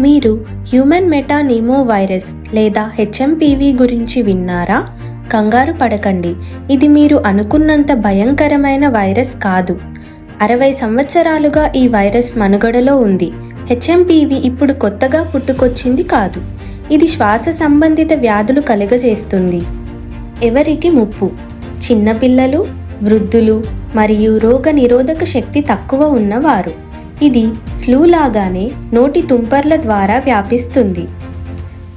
మీరు human metapneumo virus లేదా HMPV గురించి విన్నారా? కంగారు పడకండి. ఇది మీరు అనుకున్నంత భయంకరమైన వైరస్ కాదు. అరవై సంవత్సరాలుగా ఈ వైరస్ మనుగడలో ఉంది. హెచ్ఎంపివి ఇప్పుడు కొత్తగా పుట్టుకొచ్చింది కాదు. ఇది శ్వాస సంబంధిత వ్యాధులు కలుగజేస్తుంది. ఎవరికి ముప్పు? చిన్నపిల్లలు వృద్ధులు మరియు రోగ నిరోధక శక్తి తక్కువ ఉన్నవారు. ఇది ఫ్లూ లాగానే నోటి తుంపర్ల ద్వారా వ్యాపిస్తుంది.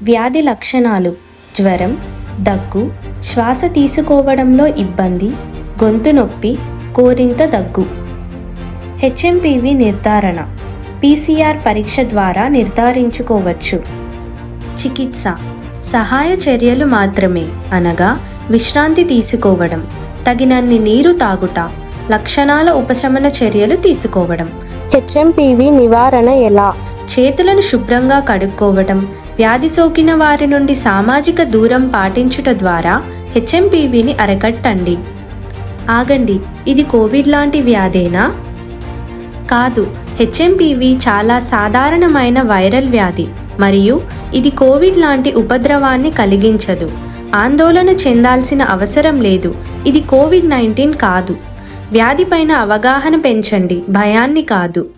వ్యాధి లక్షణాలు జ్వరం దగ్గు శ్వాస తీసుకోవడంలో ఇబ్బంది గొంతు నొప్పి కోరింత దగ్గు. హెచ్ఎంపివి నిర్ధారణ పీసీఆర్ పరీక్ష ద్వారా నిర్ధారించుకోవచ్చు. చికిత్స సహాయ చర్యలు మాత్రమే అనగా విశ్రాంతి తీసుకోవడం తగినన్ని నీరు తాగుట లక్షణాల ఉపశమన చర్యలు తీసుకోవడం. హెచ్ఎంపివి నివారణ ఎలా? చేతులను శుభ్రంగా కడుక్కోవటం వ్యాధి సోకిన వారి నుండి సామాజిక దూరం పాటించుట ద్వారా హెచ్ఎంపీవీని అరకట్టండి. ఆగండి ఇది కోవిడ్ లాంటి వ్యాధేనా? కాదు హెచ్ఎంపివి చాలా సాధారణమైన వైరల్ వ్యాధి మరియు ఇది కోవిడ్ లాంటి ఉపద్రవాన్ని కలిగించదు. ఆందోళన చెందాల్సిన అవసరం లేదు ఇది కోవిడ్ నైన్టీన్ కాదు. వ్యాధిపైన అవగాహన పెంచండి. భయాన్ని కాదు.